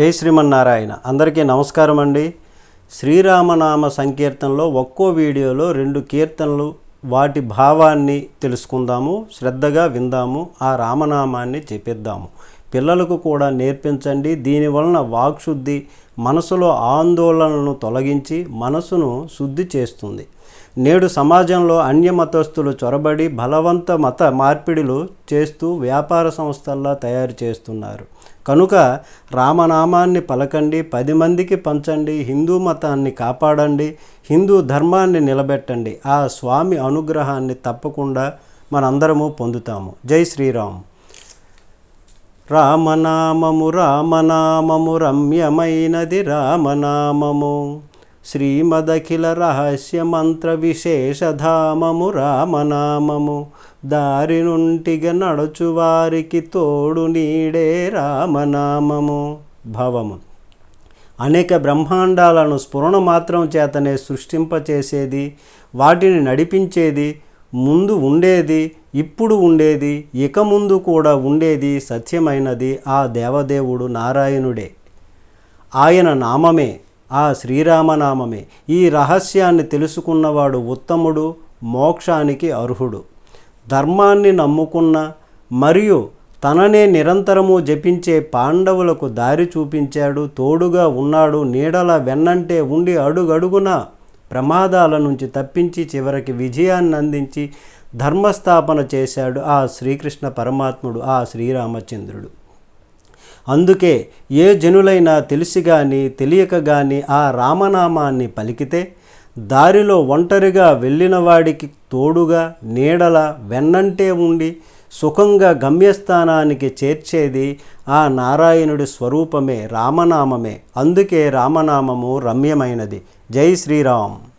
జై శ్రీమన్నారాయణ. అందరికీ నమస్కారం అండి. శ్రీరామనామ సంకీర్తనలో ఒక్కో వీడియోలో రెండు కీర్తనలు వాటి భావాన్ని తెలుసుకుందాము శ్రద్ధగా విందాము ఆ రామనామాన్ని చెప్పిద్దాము. పిల్లలకు కూడా నేర్పించండి. దీనివలన వాక్శుద్ధి మనసులో ఆందోళనలను తొలగించి మనసును శుద్ధి చేస్తుంది. నేడు సమాజంలో అన్యమతస్థులు చొరబడి బలవంత మత మార్పిడిలు చేస్తూ వ్యాపార సంస్థల్లా తయారు చేస్తున్నారు. కనుక రామనామాన్ని పలకండి పది మందికి పంచండి హిందూ మతాన్ని కాపాడండి హిందూ ధర్మాన్ని నిలబెట్టండి ఆ స్వామి అనుగ్రహాన్ని తప్పకుండా మనందరము పొందుతాము. జై శ్రీరామ్. రామనామము రామనామము రమ్యమైనది రామనామము. శ్రీమదఖిల రహస్య మంత్ర విశేషధామము రామనామము. దారి నుంటిగా నడుచు వారికి తోడు నీడే రామనామము. భవము. అనేక బ్రహ్మాండాలను స్ఫురణ మాత్రం చేతనే సృష్టింపచేసేది వాటిని నడిపించేది ముందు ఉండేది ఇప్పుడు ఉండేది ఇక ముందు కూడా ఉండేది సత్యమైనది ఆ దేవదేవుడు నారాయణుడే. ఆయన నామమే ఆ శ్రీరామనామమే. ఈ రహస్యాన్ని తెలుసుకున్నవాడు ఉత్తముడు మోక్షానికి అర్హుడు. ధర్మాన్ని నమ్ముకున్న మరియు తననే నిరంతరము జపించే పాండవులకు దారి చూపించాడు తోడుగా ఉన్నాడు నీడల వెన్నంటే ఉండి అడుగడుగున ప్రమాదాల నుంచి తప్పించి చివరికి విజయాన్ని అందించి ధర్మస్థాపన చేశాడు ఆ శ్రీకృష్ణ పరమాత్ముడు ఆ శ్రీరామచంద్రుడు. అందుకే ఏ జనులైనా తెలిసి కానీ తెలియక కానీ ఆ రామనామాన్ని పలికితే దారిలో ఒంటరిగా వెళ్ళిన వాడికి తోడుగా నీడల వెన్నంటే ఉండి సుఖంగా గమ్యస్థానానికి చేర్చేది ఆ నారాయణుడి స్వరూపమే రామనామమే. అందుకే రామనామము రమ్యమైనది. జై శ్రీరామ్.